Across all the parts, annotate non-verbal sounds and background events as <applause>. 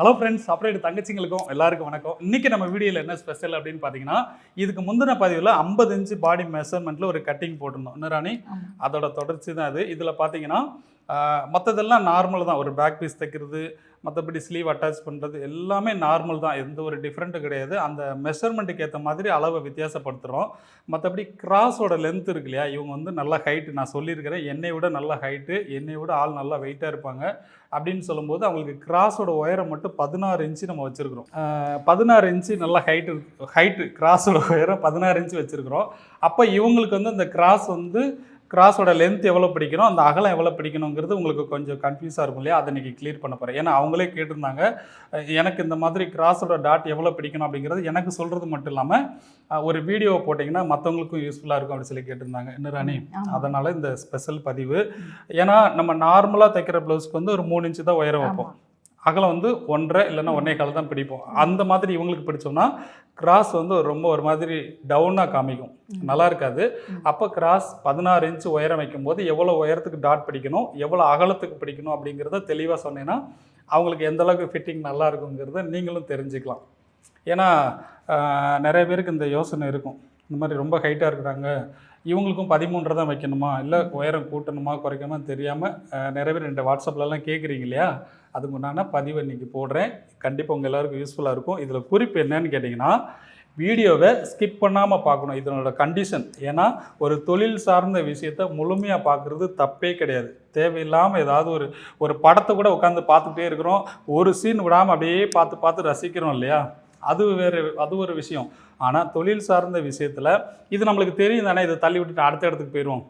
Hello friends அப்புறம் தங்கச்சிங்களுக்கும் எல்லாருக்கும் வணக்கம். இன்னைக்கு நம்ம வீடியோவில் என்ன ஸ்பெஷல் அப்படின்னு பார்த்தீங்கன்னா இதுக்கு முந்தின பதிவில் ஐம்பது இன்ச்சு பாடி மெஷர்மெண்ட்டில் ஒரு கட்டிங் போட்டிருந்தோம். ஆமா. அதோட தொடர்ச்சி தான் அது. இதில் பார்த்தீங்கன்னா மற்றதெல்லாம் நார்மல் தான். ஒரு பேக் பீஸ் தைக்கிறது மற்றபடி ஸ்லீவ் அட்டாச் பண்ணுறது எல்லாமே நார்மல் தான். எந்த ஒரு டிஃப்ரெண்ட்டும் கிடையாது. அந்த மெஷர்மெண்ட்டுக்கு ஏற்ற மாதிரி அளவை வித்தியாசப்படுத்துகிறோம் மற்றபடி கிராஸோட லென்த் இருக்கு இல்லையா? இவங்க வந்து நல்ல ஹைட்டு நான் சொல்லியிருக்கிறேன். என்னை விட நல்ல ஹைட்டு என்னை விட ஆள் நல்லா வெயிட்டாக இருப்பாங்க. அப்படின்னு சொல்லும்போது அவங்களுக்கு கிராஸோட உயரம் மட்டும் பதினாறு இன்ச்சு நம்ம வச்சுருக்கிறோம். பதினாறு இன்ச்சு நல்ல ஹைட்டு ஹைட்டு கிராஸோட உயரம் பதினாறு இன்ச்சு வச்சுருக்கிறோம். அப்போ இவங்களுக்கு வந்து அந்த கிராஸ் வந்து கிராஸோட லென்த் எவ்வளோ பிடிக்கணும் அந்த அகலம் எவ்வளோ பிடிக்கணுங்கிறது உங்களுக்கு கொஞ்சம் கன்ஃபியூஸாக இருக்கும் இல்லையா? அதை இன்றைக்கி கிளியர் பண்ண போகிறேன் ஏன்னா அவங்களே கேட்டிருந்தாங்க எனக்கு இந்த மாதிரி கிராஸோட டாட் எவ்வளோ பிடிக்கணும் அப்படிங்கிறது எனக்கு சொல்கிறது மட்டும் இல்லாமல் ஒரு வீடியோ போட்டிங்கன்னா மற்றவங்களுக்கும் யூஸ்ஃபுல்லாக இருக்கும் அப்படின்னு சொல்லி கேட்டிருந்தாங்க. என்ன ராணி. அதனால் இந்த ஸ்பெஷல் பதிவு. ஏன்னா நம்ம நார்மலாக தைக்கிற ப்ளவுஸ்க்கு வந்து ஒரு மூணு இன்ச்சு தான் உயரம் வைப்போம். அகலம் வந்து ஒன்றரை இல்லைன்னா ஒன்றே கால் தான் பிடிப்போம். அந்த மாதிரி இவங்களுக்கு பிடிச்சோம்னா கிராஸ் வந்து ரொம்ப ஒரு மாதிரி டவுனாக காமிக்கும். நல்லா இருக்காது. அப்போ கிராஸ் பதினாறு இன்ச்சு உயரம் வைக்கும்போது எவ்வளோ உயரத்துக்கு டாட் பிடிக்கணும் எவ்வளோ அகலத்துக்கு பிடிக்கணும் அப்படிங்கிறத தெளிவாக சொன்னீங்கன்னா அவங்களுக்கு எந்த அளவுக்கு ஃபிட்டிங் நல்லா இருக்குங்கிறத நீங்களும் தெரிஞ்சுக்கலாம். ஏன்னா நிறைய பேருக்கு இந்த யோசனை இருக்கும். இந்த மாதிரி ரொம்ப ஹைட்டாக இருக்கிறாங்க இவங்களுக்கும் பதிமூன்று தான் வைக்கணுமா? இல்லை உயரம் கூட்டணுமா குறைக்கணுமா தெரியாமல் நிறைய பேர் என்கிட்ட வாட்ஸ்அப்லலாம் கேட்குறீங்க இல்லையா? அதுக்கு உண்டான பதிவை இன்றைக்கி போடுறேன். கண்டிப்பாக உங்கள் எல்லாருக்கும் யூஸ்ஃபுல்லாக இருக்கும். இதில் குறிப்பு என்னன்னு கேட்டிங்கன்னா வீடியோவை ஸ்கிப் பண்ணாமல் பார்க்கணும். இதனோட கண்டிஷன் ஏன்னா ஒரு தொழில் சார்ந்த விஷயத்த முழுமையாக பார்க்குறது தப்பே கிடையாது. தேவையில்லாமல் ஏதாவது ஒரு ஒரு படத்தை கூட உட்காந்து பார்த்துக்கிட்டே இருக்கிறோம். ஒரு சீன் விடாமல் அப்படியே பார்த்து பார்த்து ரசிக்கிறோம் இல்லையா? அது வேறு அது ஒரு விஷயம். ஆனால் தொழில் சார்ந்த விஷயத்தில் இது நம்மளுக்கு தெரியும் தானே இதை தள்ளி விட்டுட்டு அடுத்த இடத்துக்கு போயிடுவோம்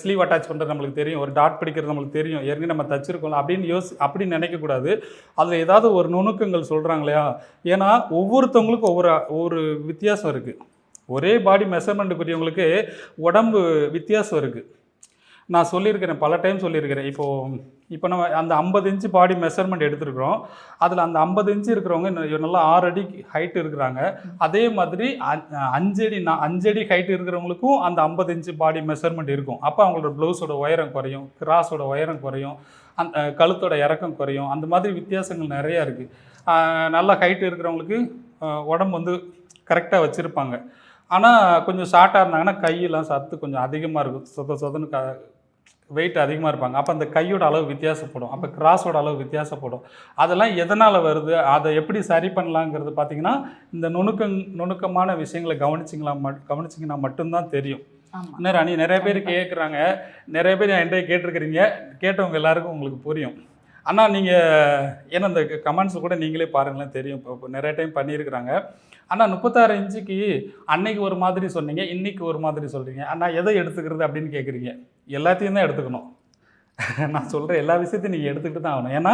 ஸ்லீவ் அட்டாச் பண்ணுறது நம்மளுக்கு தெரியும் ஒரு டாட் பிடிக்கிறது நம்மளுக்கு தெரியும் ஏற்கனவே நம்ம தச்சிருக்கோம் அப்படின்னு யோசி அப்படின்னு நினைக்கக்கூடாது அதில் ஏதாவது ஒரு நுணுக்கங்கள் சொல்கிறாங்க இல்லையா? ஏன்னா ஒவ்வொருத்தவங்களுக்கும் ஒவ்வொரு ஒவ்வொரு வித்தியாசம் இருக்குது ஒரே பாடி மெஷர்மெண்ட்டுக்குரியவங்களுக்கு உடம்பு வித்தியாசம் இருக்குது நான் சொல்லியிருக்கிறேன் பல டைம் சொல்லியிருக்கிறேன். இப்போது இப்போ நம்ம அந்த ஐம்பது இன்ச்சு பாடி மெஷர்மெண்ட் எடுத்துருக்குறோம். அதில் அந்த ஐம்பது இன்ச்சு இருக்கிறவங்க நல்லா ஆறு அடி ஹைட் இருக்கிறாங்க. அதே மாதிரி அஞ்சடி நான் அஞ்சடி ஹைட் இருக்கிறவங்களுக்கும் அந்த ஐம்பது இன்ச்சு பாடி மெஷர்மெண்ட் இருக்கும். அப்போ அவங்களோட ப்ளவுஸோட உயரம் குறையும் கிராஸோட உயரம் குறையும் அந்த கழுத்தோட இறக்கம் குறையும். அந்த மாதிரி வித்தியாசங்கள் நிறையா இருக்குது நல்ல ஹைட் இருக்கிறவங்களுக்கு உடம்பு வந்து கரெக்டாக வச்சுருப்பாங்க. ஆனால் கொஞ்சம் ஷார்ட்டாக இருந்தாங்கன்னா கையெல்லாம் சத்து கொஞ்சம் அதிகமாக இருக்கும். சொத சொதன்னு க வெயிட் அதிகமாக இருப்பாங்க. அப்போ அந்த கையோட அளவு வித்தியாசப்படும். அப்போ கிராஸோட அளவு வித்தியாசப்படும். அதெல்லாம் எதனால் வருது? அதை எப்படி சரி பண்ணலாங்கிறது பார்த்தீங்கன்னா இந்த நுணுக்கங் நுணுக்கமான விஷயங்களை கவனிச்சிங்களா மட் கவனிச்சிங்கன்னா மட்டும்தான் தெரியும். இன்னும் ராணி நிறைய பேர் கேட்குறாங்க நிறைய பேர் என்கிட்ட கேட்டிருக்கிறீங்க. கேட்டவங்க எல்லாருக்கும் உங்களுக்கு புரியும். அண்ணா நீங்கள் ஏன்னா இந்த கமெண்ட்ஸ் கூட நீங்களே பாருங்களேன் தெரியும். இப்போ நிறைய டைம் பண்ணியிருக்கிறாங்க. அண்ணா முப்பத்தாறு இன்ச்சுக்கு அன்னைக்கு ஒரு மாதிரி சொன்னீங்க இன்னைக்கு ஒரு மாதிரி சொல்கிறீங்க அண்ணா எதை எடுத்துக்கிறது அப்படின்னு கேட்குறீங்க எல்லாத்தையும் தான் எடுத்துக்கணும். <laughs> நான் சொல்கிற எல்லா விஷயத்தையும் நீங்கள் எடுத்துக்கிட்டு தான் ஆகணும். ஏன்னா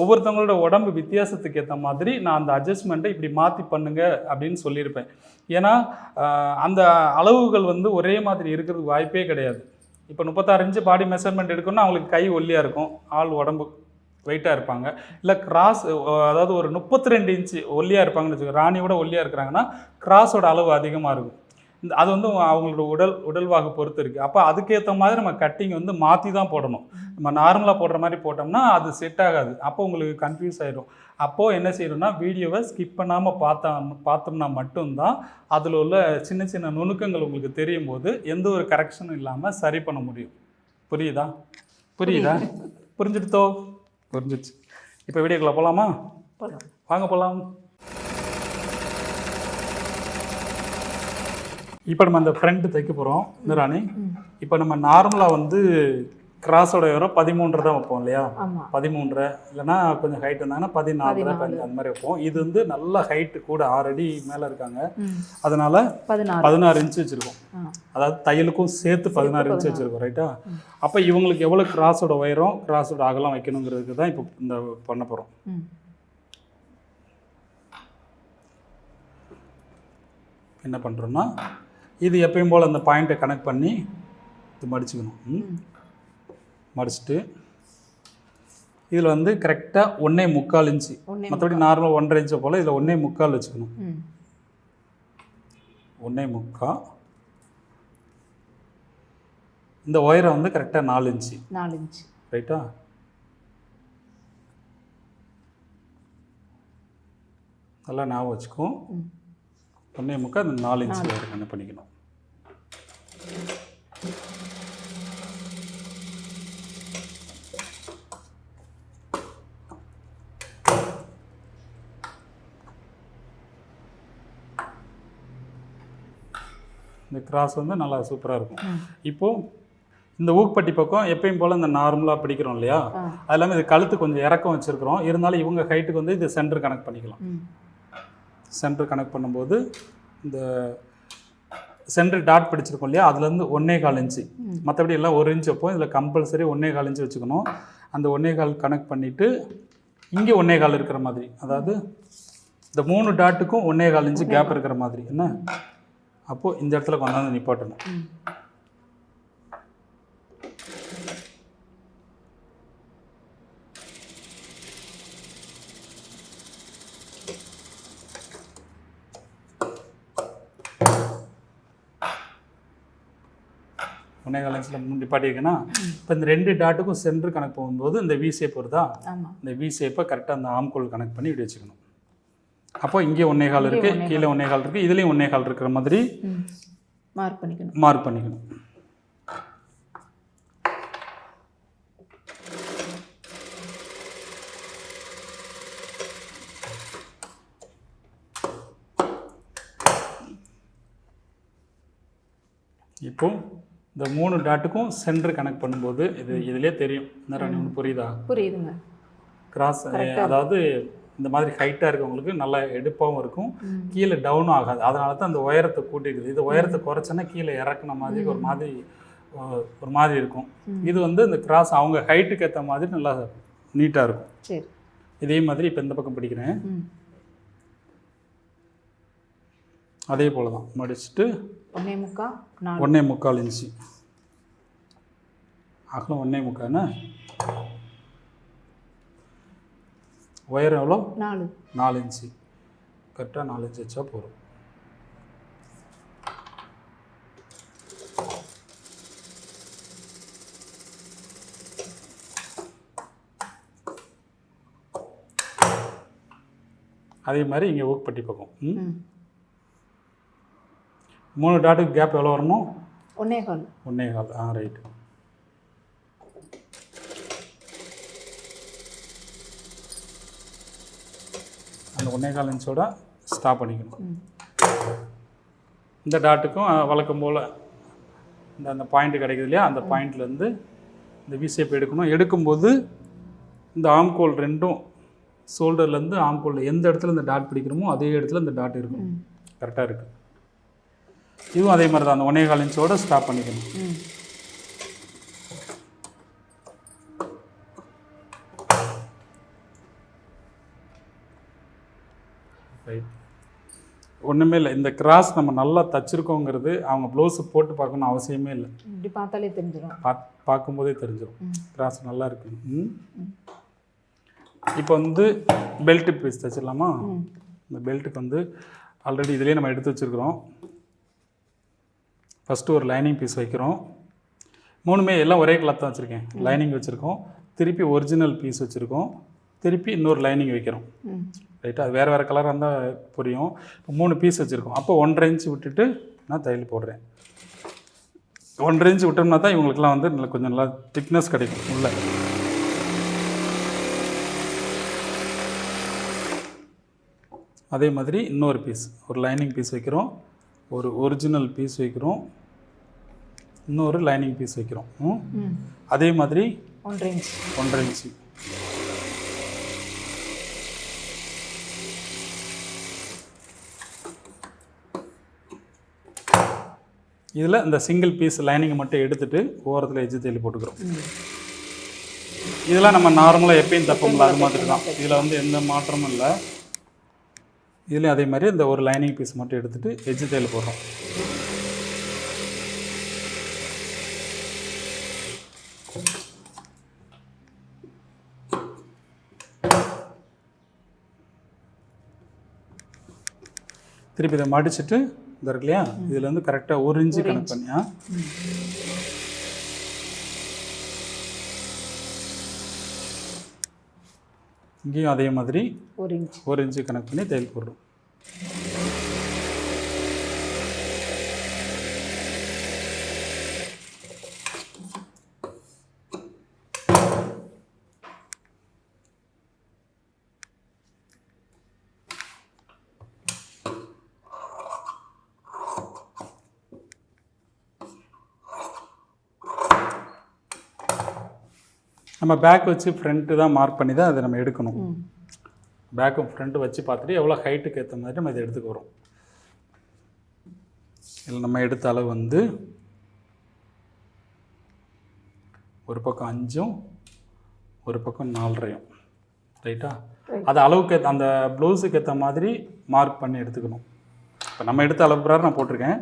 ஒவ்வொருத்தவங்களோட உடம்பு வித்தியாசத்துக்கு ஏற்ற மாதிரி நான் அந்த அட்ஜஸ்ட்மெண்ட்டை இப்படி மாற்றி பண்ணுங்க அப்படின்னு சொல்லியிருப்பேன். ஏன்னா அந்த அளவுகள் வந்து ஒரே மாதிரி இருக்கிறதுக்கு வாய்ப்பே கிடையாது. இப்போ முப்பத்தாறு இன்ச்சு பாடி மெஷர்மெண்ட் எடுக்கணும்னா அவங்களுக்கு கை ஒல்லியாக இருக்கும் ஆள் உடம்பு வெயிட்டாக இருப்பாங்க. இல்லை கிராஸ் அதாவது ஒரு முப்பத்தி ரெண்டு இன்ச்சு ஒல்லியாக இருப்பாங்கன்னு வச்சுக்கோங்க ராணியோட ஒல்லியாக இருக்கிறாங்கன்னா கிராஸோட அளவு அதிகமாக இருக்கும். இந்த அது வந்து அவங்களோட உடல் உடல்வாகு பொறுத்து இருக்குது அப்போ அதுக்கேற்ற மாதிரி நம்ம கட்டிங் வந்து மாற்றி தான் போடணும். நம்ம நார்மலாக போடுற மாதிரி போட்டோம்னா அது செட் ஆகாது. அப்போ உங்களுக்கு கன்ஃபியூஸ் ஆயிடும் அப்போது என்ன செய்யணும்னா வீடியோவை ஸ்கிப் பண்ணாமல் பார்த்தா பார்த்தோம்னா மட்டும்தான் அதில் உள்ள சின்ன சின்ன நுணுக்கங்கள் உங்களுக்கு தெரியும் போது எந்த ஒரு கரெக்ஷனும் இல்லாமல் சரி பண்ண முடியும். புரியுதா? புரியுதா? புரிஞ்சுடுத்தோ புரிஞ்சிடுச்சு இப்போ வீடியோக்குள்ளே போகலாமா போலாம். வாங்க போகலாம் இப்போ நம்ம அந்த ஃப்ரண்ட் தைக்க போகிறோம் இந்த ராணி. இப்போ நம்ம நார்மலாக வந்து கிராஸோட உயரம் பதிமூன்று தான் வைப்போம் இல்லையா ஆமா. பதிமூன்றரை இல்லைன்னா கொஞ்சம் ஹைட் இருந்தாங்கன்னா பதினாலு. அந்த மாதிரி வைப்போம் இது வந்து நல்ல ஹைட்டு கூட ஆறு அடி மேலே இருக்காங்க. அதனால பதினாறு. இன்ச்சு வச்சுருக்கோம். அதாவது தையலுக்கும் சேர்த்து பதினாறு இன்ச்சு. வச்சுருக்கோம் ரைட்டா. அப்போ இவங்களுக்கு எவ்வளோ கிராஸோட உயரம் கிராஸோட அகலம் வைக்கணுங்கிறதுக்கு தான் இப்போ இந்த பண்ண போகிறோம். என்ன பண்ணுறோன்னா இது எப்பயும் போல் அந்த பாயிண்ட்டை கனெக்ட் பண்ணி இது மடிச்சுக்கணும்? ம். மடிச்சுட்டு இதில் வந்து கரெக்டாக ஒன்றே முக்கால் இன்ச்சு. மற்றபடி நார்மலாக ஒன்றரை இன்ச்சை போல் இதில் ஒன்றே முக்கால் வச்சுக்கணும். ஒன்றே முக்கால். இந்த ஒயரை வந்து கரெக்டாக நாலு இன்ச்சு. நாலு இன்ச்சு. ரைட்டா? நல்லா ஞாபகம் வச்சுக்கும். ஒன்றே முக்கால் அந்த நாலு இன்ச் வேறு என்ன பண்ணிக்கணும். இந்த கிராஸ் வந்து நல்லா சூப்பராக இருக்கும். இப்போது இந்த ஊக்பட்டி பக்கம் எப்பயும் போல் இந்த நார்மலாக பிடிக்கிறோம் இல்லையா. அது இல்லாமல் இது கழுத்து கொஞ்சம் இறக்கம் வச்சுருக்கிறோம். இருந்தாலும் இவங்க ஹைட்டுக்கு வந்து இது சென்டர் கனெக்ட் பண்ணிக்கலாம். சென்டர் கனெக்ட் பண்ணும்போது இந்த சென்டர் டாட் பிடிச்சிருக்கோம் இல்லையா? அதுலேருந்து ஒன்றே கால் இன்ச்சு. மற்றபடி எல்லாம் ஒரு இன்ச் வைப்போம். இதில் கம்பல்சரி ஒன்றே கால் இன்ச்சு வச்சுக்கணும். அந்த ஒன்றே கால் கனெக்ட் பண்ணிவிட்டு இங்கே ஒன்றே கால் இருக்கிற மாதிரி. அதாவது இந்த மூணு டாட்டுக்கும் ஒன்றே கால் இன்ச்சு கேப் இருக்கிற மாதிரி. என்ன? அப்போது இந்த இடத்துல கொண்டாந்து நிப்பாட்டணும். ம் ஒன்றே கால் இன்ச்சில் நிப்பாட்டியிருக்கேன்னா இப்போ இந்த ரெண்டு டாட்டுக்கும் சென்டர் கனெக்ட் போகும்போது இந்த வி ஷேப் வருதா இந்த வி ஷேப்பை கரெக்டாக அந்த ஆம்கோல் கனெக்ட் பண்ணி இப்படி வச்சுக்கணும். அப்போ இங்கே ஒன்றே கால் இருக்குது கீழே ஒன்றே கால் இருக்குது இதுலேயும் ஒன்றே கால் இருக்கிற மாதிரி மார்க் பண்ணிக்கணும். மார்க் பண்ணிக்கணும். இப்போ இந்த மூணு டாட்டுக்கும் சென்டர் கனெக்ட் பண்ணும்போது இது இதுலேயே தெரியும். நேரம் ஒன்று புரியுதா? புரியுதுங்க. கிராஸ் அதாவது இந்த மாதிரி ஹைட்டாக இருக்கவங்களுக்கு நல்லா எடுப்பாகவும் இருக்கும். கீழே டவுனும் ஆகாது. அதனால தான் அந்த உயரத்தை கூட்டிடுது. இது உயரத்தை குறைச்சோன்னா கீழே இறக்குன மாதிரி ஒரு மாதிரி ஒரு மாதிரி இருக்கும். இது வந்து இந்த கிராஸ் அவங்க ஹைட்டுக்கு ஏற்ற மாதிரி நல்லா நீட்டாக இருக்கும். இதே மாதிரி இப்போ இந்த பக்கம் பிடிக்கிறேன். அதே போல் தான் மடிச்சுட்டு ஒன்னே முக்கா? நாலு. ஒன்றே முக்கால் இன்ச்சு அகலம் ஒன்றே முக்கால்னா உயரம் எவ்வளோ? நாலு. நாலு இன்ச்சு. கரெக்டாக நாலு இன்ச்சு வச்சா போதும். அதே மாதிரி இங்கே ஊக்பட்டி பக்கம். மூணு டாட்டுக்கு கேப் எவ்வளோ வரணும் ஒன்னே கால். ஒன்றே கால். ஆ ரைட்டு அந்த ஒன்றே கால் இன்ச்சோட ஸ்டாப் பண்ணிக்கணும். இந்த டாட்டுக்கும் வழக்கம் போல் இந்த அந்த பாயிண்ட் கிடைக்குது இல்லையா? அந்த பாயிண்ட்லேருந்து இந்த வி ஷேப் எடுக்கணும். எடுக்கும்போது இந்த ஆம்கோல் ரெண்டும் ஷோல்டர்லேருந்து ஆம்கோல் எந்த இடத்துல இந்த டாட் பிடிக்கிறோமோ அதே இடத்துல இந்த டாட் இருக்கும். கரெக்டாக இருக்குது இதுவும் அதே மாதிரி தான் அந்த ஒன்றே கால் இன்ச்சோட ஸ்டாப் பண்ணிக்கணும். ரைட் ஒன்றுமே இல்லை. இந்த கிராஸ் நம்ம நல்லா தச்சிருக்கோங்கிறது அவங்க ப்ளவுஸு போட்டு பார்க்கணும் அவசியமே இல்லை. இப்படி பார்த்தாலே தெரிஞ்சிடும் பா பார்க்கும்போதே தெரிஞ்சிடும் கிராஸ் நல்லா இருக்கு. ம். இப்போ வந்து பெல்ட் பீஸ் தச்சிடலாமா? இந்த பெல்ட்டுக்கு வந்து ஆல்ரெடி இதுலேயே நம்ம எடுத்து வச்சுருக்கிறோம். ஃபஸ்ட்டு ஒரு லைனிங் பீஸ் வைக்கிறோம். மூணுமே எல்லாம் ஒரே கலர் தான் வச்சுருக்கேன். லைனிங் வச்சுருக்கோம். திருப்பி ஒரிஜினல் பீஸ் வச்சுருக்கோம். திருப்பி இன்னொரு லைனிங் வைக்கிறோம். ம் ரைட்டா அது வேறு வேறு கலராக இருந்தால் புரியும். இப்போ மூணு பீஸ் வச்சுருக்கோம். அப்போ ஒன்றரை இன்ச்சு விட்டுட்டு நான் தையல் போடுறேன். ஒன்றரை இன்ச்சு விட்டோம்னா தான் இவங்களுக்குலாம் வந்து நல்ல கொஞ்சம் நல்லா திக்னஸ் கிடைக்கும் உள்ள. அதே மாதிரி இன்னொரு பீஸ் ஒரு லைனிங் பீஸ் வைக்கிறோம். ஒரு ஒரிஜினல் பீஸ் வைக்கிறோம். இன்னொரு லைனிங் பீஸ் வைக்கிறோம். அதே மாதிரி ஒன்றரை இன்ச் ஒன்றரை இன்ச்சு இதில் இந்த சிங்கிள் பீஸ் லைனிங்கை மட்டும் எடுத்துட்டு ஓரத்தில் எஜ்ஜு தேலி போட்டுக்கிறோம். இதெல்லாம் நம்ம நார்மலாக எப்பயும் தப்போம்ல அது மாதிரி தான் இதில் வந்து எந்த மாற்றமும் இல்லை. இதுலேயும் அதே மாதிரி இந்த ஒரு லைனிங் பீஸ் மட்டும் எடுத்துட்டு எஜ்ஜு தேல் போடுறோம். திருப்பி இதை மடிச்சுட்டு இந்த இருக்கு இல்லையா? இதுல இருந்து கரெக்டாக ஒரு இன்ச்சு கணக்கு பண்ணியா? இங்கேயும் அதே மாதிரி ஒரு இன்ச் ஒரு இன்ச்சு கனெக்ட் பண்ணி தையல் போடுறோம். நம்ம பேக் வச்சு ஃப்ரண்ட்டு தான் மார்க் பண்ணி தான் அதை நம்ம எடுக்கணும். பேக்கும் ஃப்ரண்ட்டு வச்சு பார்த்துட்டு எவ்வளோ ஹைட்டுக்கு ஏற்ற மாதிரி நம்ம இதை எடுத்துக்க வரோம் இதில் நம்ம எடுத்த அளவு வந்து ஒரு பக்கம் அஞ்சும் ஒரு பக்கம் நாலரையும். ரைட்டா. அது அளவுக்கு அந்த ப்ளவுஸுக்கு ஏற்ற மாதிரி மார்க் பண்ணி எடுத்துக்கணும். இப்போ நம்ம எடுத்த அளவு பிரகாரம் நான் போட்டிருக்கேன்.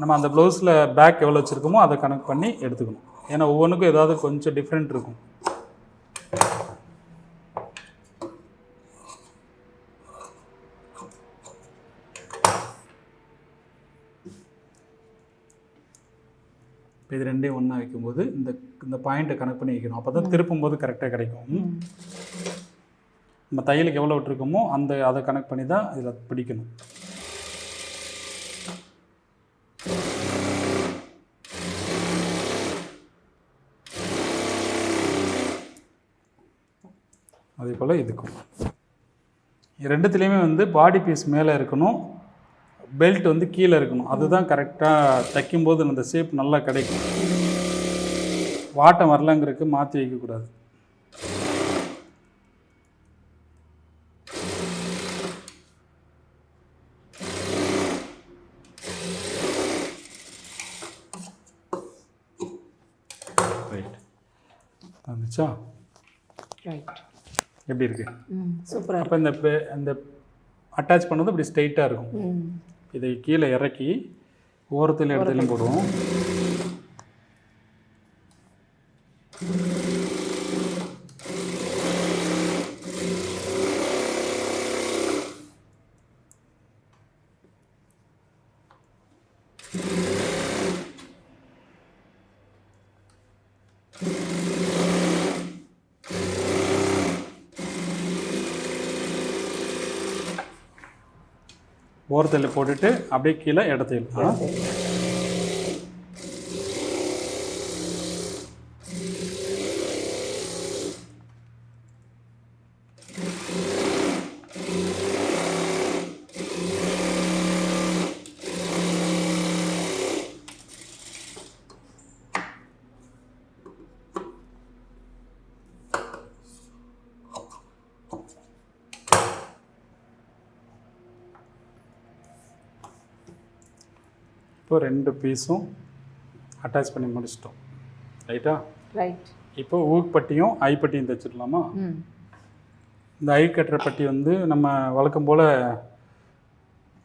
நம்ம அந்த ப்ளவுஸில் பேக் எவ்வளோ வச்சுருக்கோமோ அதை கணக்கு பண்ணி எடுத்துக்கணும். ஏன்னா ஒவ்வொன்றுக்கும் ஏதாவது கொஞ்சம் டிஃப்ரெண்ட் இருக்கும். இது ரெண்டையும் ஒன்றா வைக்கும்போது இந்த இந்த பாயிண்ட்டை கணக்கு பண்ணி வைக்கணும். அப்போ தான் திருப்பும் போது கரெக்டாக கிடைக்கும். நம்ம தையலுக்கு எவ்வளோ விட்டுருக்கோமோ அந்த அதை கணக்கு பண்ணி தான் இதில் பிடிக்கணும். அதே போல் இதுக்கும். இது ரெண்டுத்துலேயுமே வந்து பாடி பீஸ் மேலே இருக்கணும். பெல்ட் வந்து கீழே இருக்கணும். அதுதான் கரெக்டாக தைக்கும்போது அந்த ஷேப் நல்லா கிடைக்கும். வாட்டம் வரலங்கிறதுக்கு மாற்றி வைக்கக்கூடாது. ரைட் வந்துச்சா ரைட் எப்படி இருக்கு? சூப்பராக அப்போ இந்த இந்த அட்டாச் பண்ணது இப்படி ஸ்ட்ரைட்டாக இருக்கும். இதை கீழே இறக்கி ஓரத்தில் இடத்துலையும் போடுவோம். ஓரத்தில் போட்டுட்டு அப்படியே கீழே இடத்தையில் இப்போ ரெண்டு பீஸும் அட்டாச் பண்ணி முடிச்சிட்டோம். ரைட்டா ரைட் இப்போ ஊக்பட்டியும் ஐப்பட்டியும் தைச்சிடலாமா? இந்த ஐ கட்டுற பட்டி வந்து நம்ம வழக்கம் போல்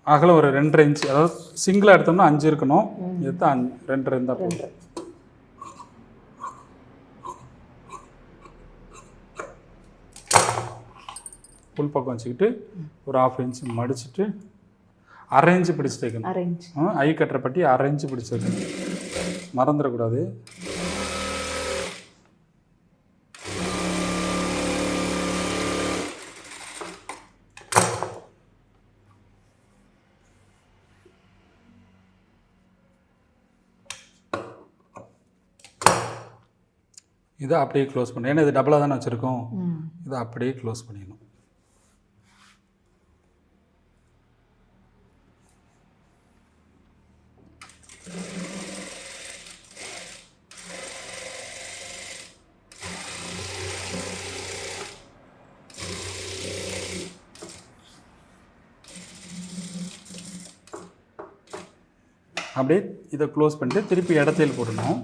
அகலம் ஒரு ரெண்டரை இன்ச்சு அதாவது சிங்கிளாக எடுத்தோம்னா அஞ்சு இருக்கணும். எடுத்து அஞ்சு ரெண்டரை இருந்தால் போதும். ரெண்டு புல் பக்கம் வச்சுக்கிட்டு ஒரு ஆஃப் இன்ச் மடிச்சிட்டு அரை இன்ச்சு பிடிச்சு தைக்கணும் அரேஞ்ச் ஐ கட்டுற பட்டி அரை இன்ச்சு பிடிச்சு வைக்கணும் மறந்துடக்கூடாது. இதை அப்படியே க்ளோஸ் பண்ணணும் ஏன்னா இது டபுளாக தானே வச்சுருக்கோம். இதை அப்படியே க்ளோஸ் பண்ணிடணும். அப்படியே இதை க்ளோஸ் பண்ணிட்டு திருப்பி இடத்தையில் போடணும்.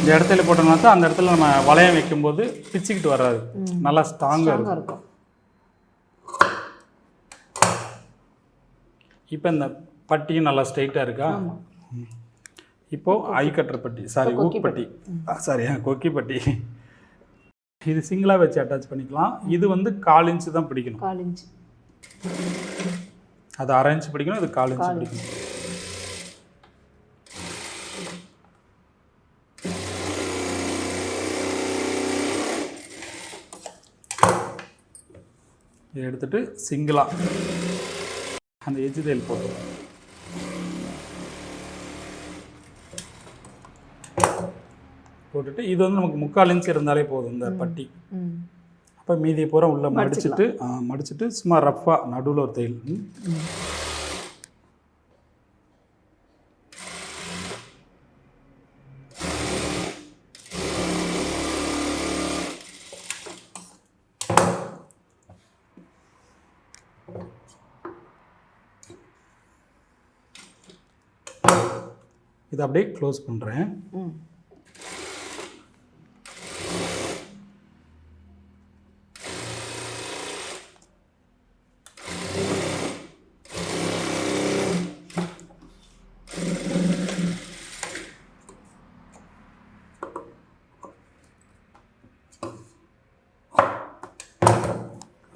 இந்த இடத்துல போட்டோம்னா தான் அந்த இடத்துல நம்ம வளையம் வைக்கும்போது பிச்சுக்கிட்டு வராது. நல்லா ஸ்ட்ராங்காக இருக்கும். இப்போ இந்த பட்டியும் நல்லா ஸ்ட்ரைட்டாக இருக்கா? ஆமாம் இப்போ ஐ கட்டுற பட்டி. சாரி ஊக்பட்டி சாரி கொக்கி பட்டி. இது சிங்கிளாக வச்சு அட்டாச் பண்ணிக்கலாம். இது வந்து கால் இன்ச்சு தான் பிடிக்கணும். கால் இன்ச் அது அரைஞ்சு பிடிக்கணும் இது கால் இன்ச்சு பிடிக்கணும். எடுத்துட்டு சிங்கிளாக அந்த எஜ்ஜு தையல் போட்டுருவோம் போட்டுட்டு இது வந்து நமக்கு முக்கால் இன்ச் இருந்தாலே போதும் இந்த பட்டி. ம் அப்போ மீதி பூரா உள்ளே மடிச்சிட்டு மடிச்சிட்டு சும்மா ரஃப்பாக நடுவில் ஒரு தையல். இதை அப்படியே க்ளோஸ் பண்ணுறேன்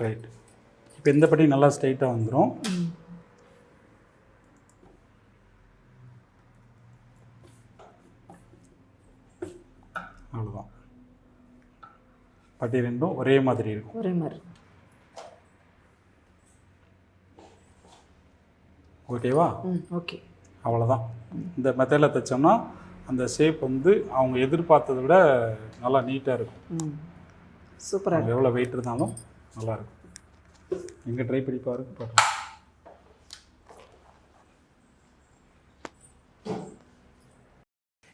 ரைட் இப்போ இந்த பட்டி நல்லா ஸ்ட்ரைட்டாக வந்துடும் அவ்வளோதான் பட்டி ரெண்டும் ஒரே மாதிரி இருக்கும். ஒரே மாதிரி ஓகேவா ஓகே அவ்வளோதான் இந்த மெத்தடில் தைச்சோம்னா அந்த ஷேப் வந்து அவங்க எதிர்பார்த்ததை விட நல்லா நீட்டாக இருக்கும். சூப்பராக எவ்வளோ வெயிட் இருந்தாலும். நல்லாயிருக்கும். எங்கே ட்ரை பண்ணி பாருங்க பார்க்கலாம்.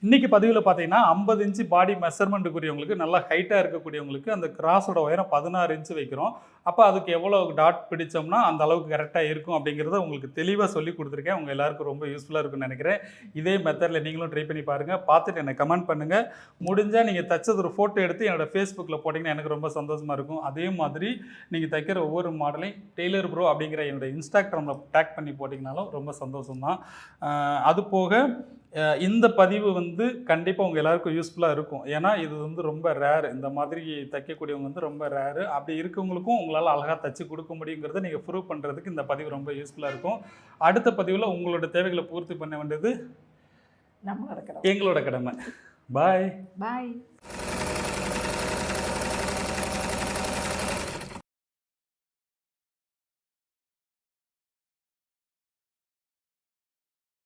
இன்றைக்கி பதிவில் பார்த்தீங்கன்னா ஐம்பது இன்ச்சு பாடி மெஷர்மெண்ட்டுக்குரியவங்களுக்கு நல்லா ஹைட்டாக இருக்கக்கூடியவங்களுக்கு அந்த கிராஸோட உயரம் பதினாறு இன்ச்சு வைக்கிறோம். அப்போ அதுக்கு எவ்வளோ டாட் பிடிச்சோம்னா அந்த அளவுக்கு கரெக்டாக இருக்கும் அப்படிங்கிறத உங்களுக்கு தெளிவாக சொல்லி கொடுத்துருக்கேன். உங்கள் எல்லாருக்கும் ரொம்ப யூஸ்ஃபுல்லாக இருக்கும்னு நினைக்கிறேன். இதே மெத்தடில் நீங்களும் ட்ரை பண்ணி பாருங்கள் பார்த்துட்டு எனக்கு கமெண்ட் பண்ணுங்கள் முடிஞ்சால் நீங்கள் தைச்சது ஒரு ஃபோட்டோ எடுத்து என்னோட ஃபேஸ்புக்கில் போட்டிங்கன்னா எனக்கு ரொம்ப சந்தோஷமாக இருக்கும். அதே மாதிரி நீங்கள் தைக்கிற ஒவ்வொரு மாடலையும் டெய்லர் ப்ரோ அப்படிங்கிற என்னோட இன்ஸ்டாகிராமில் டேக் பண்ணி போட்டிங்கனாலும் ரொம்ப சந்தோஷம்தான். ஆஹ் அது போக இந்த பதிவு வந்து கண்டிப்பாக உங்கள் எல்லாருக்கும் யூஸ்ஃபுல்லாக இருக்கும். ஏன்னா இது வந்து ரொம்ப ரேர் இந்த மாதிரி தைக்கக்கூடியவங்க வந்து ரொம்ப ரேரு அப்படி இருக்கவங்களுக்கும் உங்களால் அழகாக தைச்சி கொடுக்க முடியுங்கிறத நீங்கள் ப்ரூவ் பண்ணுறதுக்கு இந்த பதிவு ரொம்ப யூஸ்ஃபுல்லாக இருக்கும். அடுத்த பதிவில் உங்களோட தேவைகளை பூர்த்தி பண்ண வேண்டியது நம்மளோட எங்களோட கடமை. பாய் பாய்